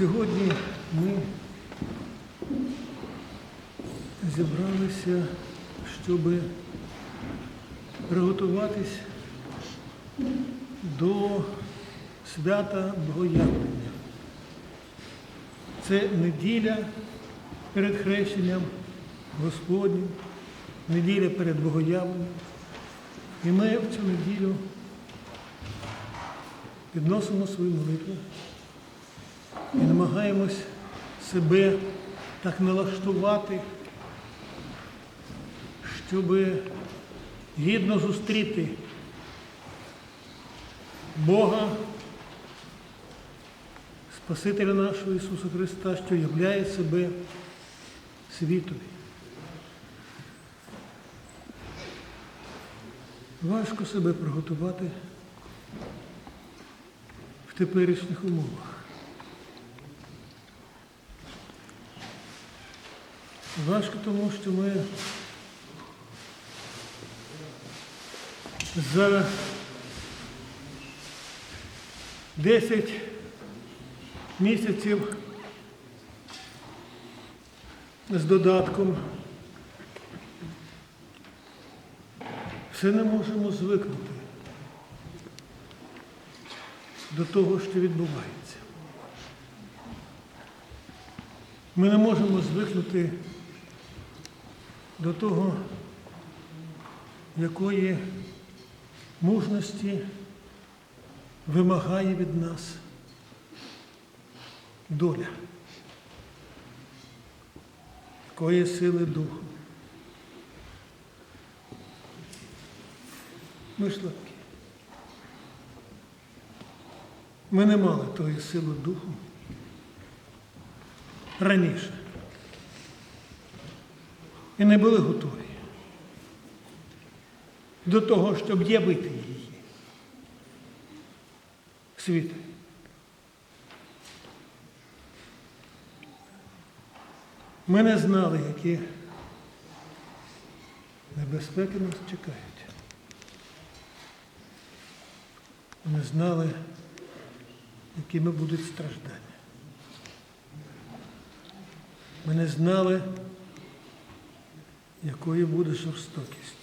Сьогодні ми зібралися, щоб приготуватись до свята Богоявлення. Це неділя перед хрещенням Господнім, неділя перед Богоявленням. І ми в цю неділю підносимо свою молитву і намагаємось себе так налаштувати, щоб гідно зустріти Бога, Спасителя нашого Ісуса Христа, що являє себе світові. Важко себе приготувати в теперішніх умовах. Важко тому, що ми за 10 місяців з додатком все не можемо звикнути до того, що відбувається. Ми не можемо звикнути до того, якої мужності вимагає від нас доля, якої сили духу. Ми слабкі. Ми не мали тої сили духу раніше. І не були готові до того, щоб явити її світу. Ми не знали, які небезпеки нас чекають. Ми знали, якими будуть страждання. Ми не знали, якою буде жорстокість.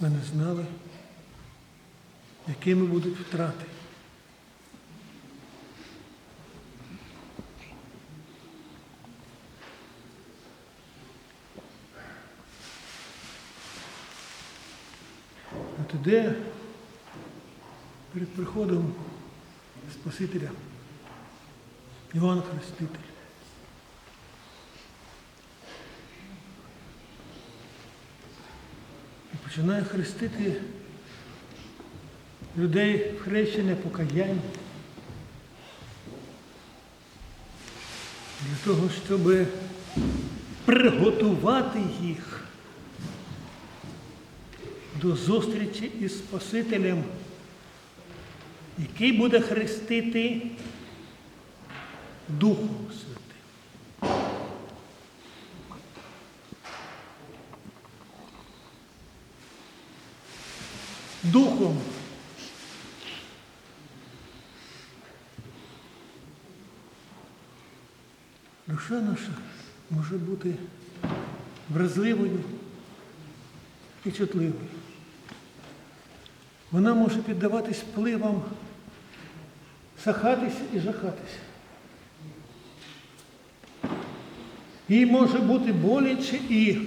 Ми не знали, якими будуть втрати. А тоді, перед приходом Спасителя, Іван Хреститель, і починає хрестити людей в хрещення покаяння. Для того, щоб приготувати їх до зустрічі із Спасителем, який буде хрестити Духом Святим. Духом. Душа наша може бути вразливою і чутливою. Вона може піддаватись впливам, сахатися і жахатися. Їй може бути боляче і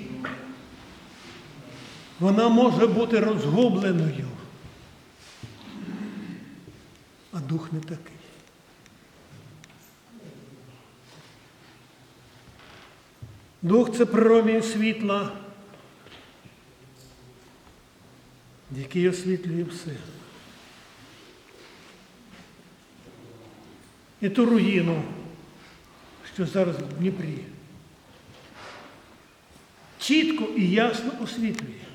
вона може бути розгубленою. А дух не такий. Дух це промінь світла, який освітлює все. І ту руїну, що зараз в Дніпрі, чітко і ясно освітлює.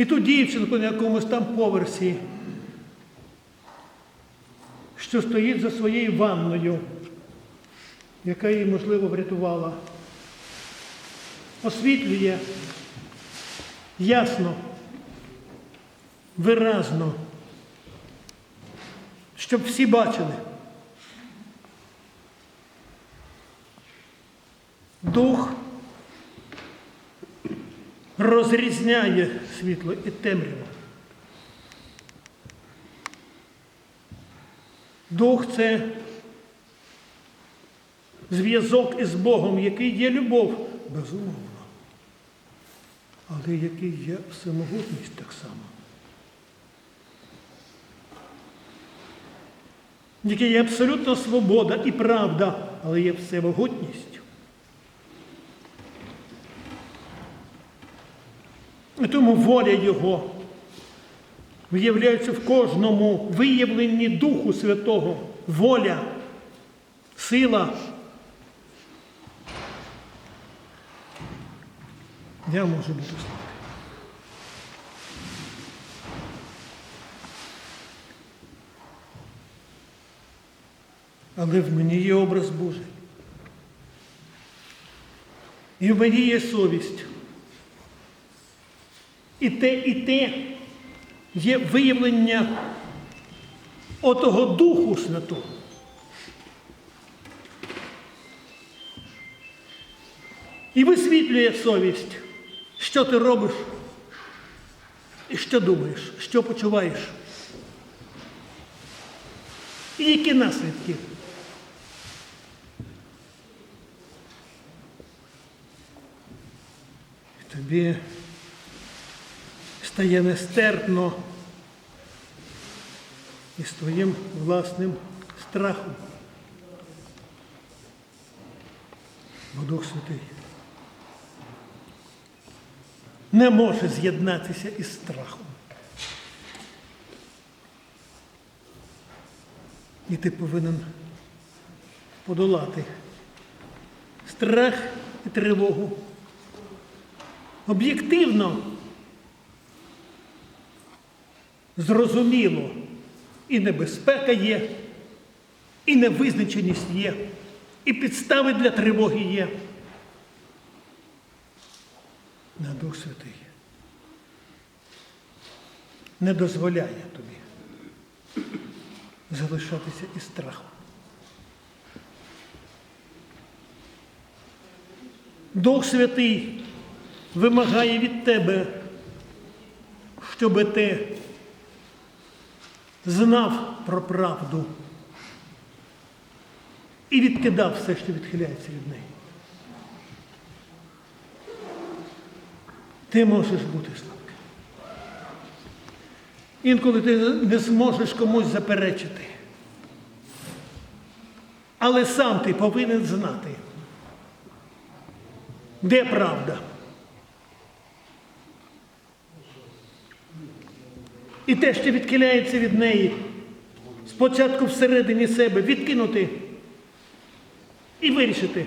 І ту дівчинку на якомусь там поверсі, що стоїть за своєю ванною, яка її, можливо, врятувала, освітлює ясно виразно, щоб всі бачили. Дух розрізняє світло і темряву. Дух це зв'язок із Богом, який є любов, безумовно, але який є всемогутність так само. Який є абсолютно свобода і правда, але є всемогутність. І тому воля Його виявляється в кожному виявленні Духу Святого. Воля, сила. Я можу бути слабкий. Але в мені є образ Божий. І в мені є совість. І те, і те є виявлення отого Духу Святого. І висвітлює совість, що ти робиш, і що думаєш, що почуваєш. І які наслідки. І тобі стає нестерпно із твоїм власним страхом. Бо Дух Святий не може з'єднатися із страхом. І ти повинен подолати страх і тривогу. Об'єктивно, зрозуміло, і небезпека є, і невизначеність є, і підстави для тривоги є. На Дух Святий не дозволяє тобі залишатися із страхом. Дух Святий вимагає від тебе, щоб ти знав про правду і відкидав все, що відхиляється від неї. Ти можеш бути слабким. Інколи ти не зможеш комусь заперечити. Але сам ти повинен знати, де правда. І те, що відхиляється від неї, спочатку всередині себе відкинути і вирішити,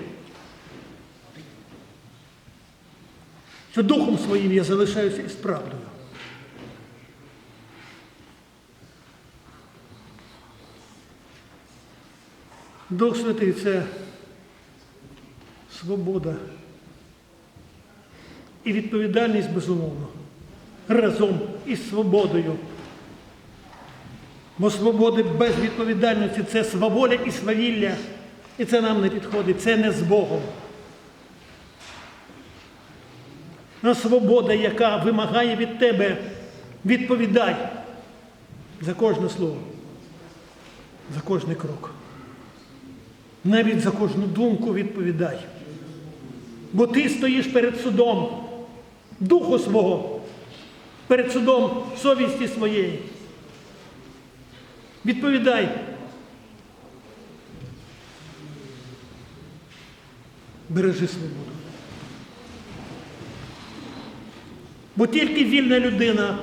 що духом своїм я залишаюся із правдою. Дух Святий це свобода і відповідальність безумовно разом із свободою. Бо свободи без відповідальності це сваволя і свавілля. І це нам не підходить, це не з Богом. А свобода, яка вимагає від тебе відповідай за кожне слово, за кожний крок. Навіть за кожну думку відповідай. Бо ти стоїш перед судом духу свого, перед судом совісті своєї. Відповідай. Бережи свободу. Бо тільки вільна людина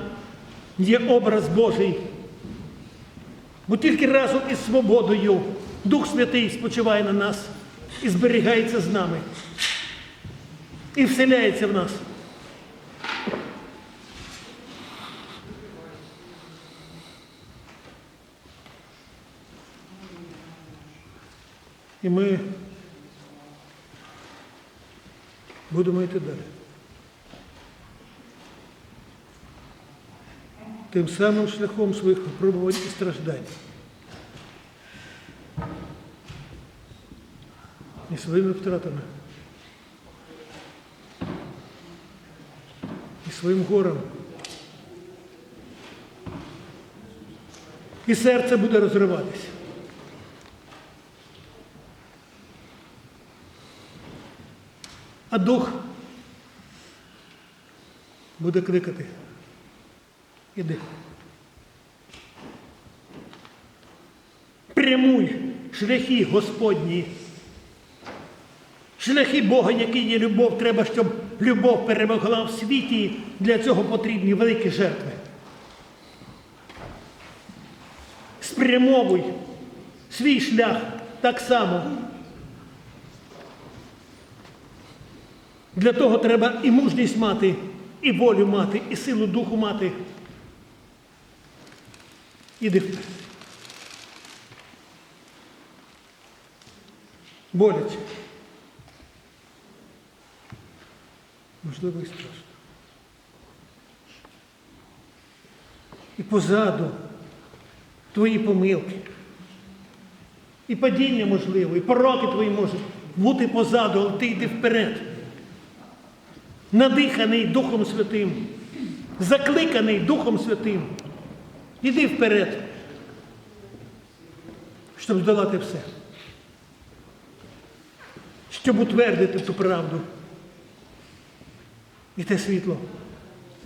є образ Божий. Бо тільки разом із свободою Дух Святий спочиває на нас і зберігається з нами. І вселяється в нас. І ми будемо йти далі. тим самим шляхом своїх випробувань і страждань. І своїми втратами. І своїм горем. І серце буде розриватися. А дух буде кликати. Іди. Прямуй шляхи Господні. Шляхи Бога, який є любов, треба, щоб любов перемогла в світі. Для цього потрібні великі жертви. Спрямовуй свій шлях так само. Для того треба і мужність мати, і волю мати, і силу духу мати. Іди вперед. Боляче. Можливо, і страшно. І позаду твої помилки. І падіння можливо, і пороки твої можуть бути позаду, але ти йди вперед. Надиханий Духом Святим, закликаний Духом Святим. Іди вперед, щоб здолати все. Щоб утвердити ту правду і те світло,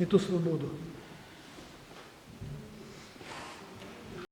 і ту свободу.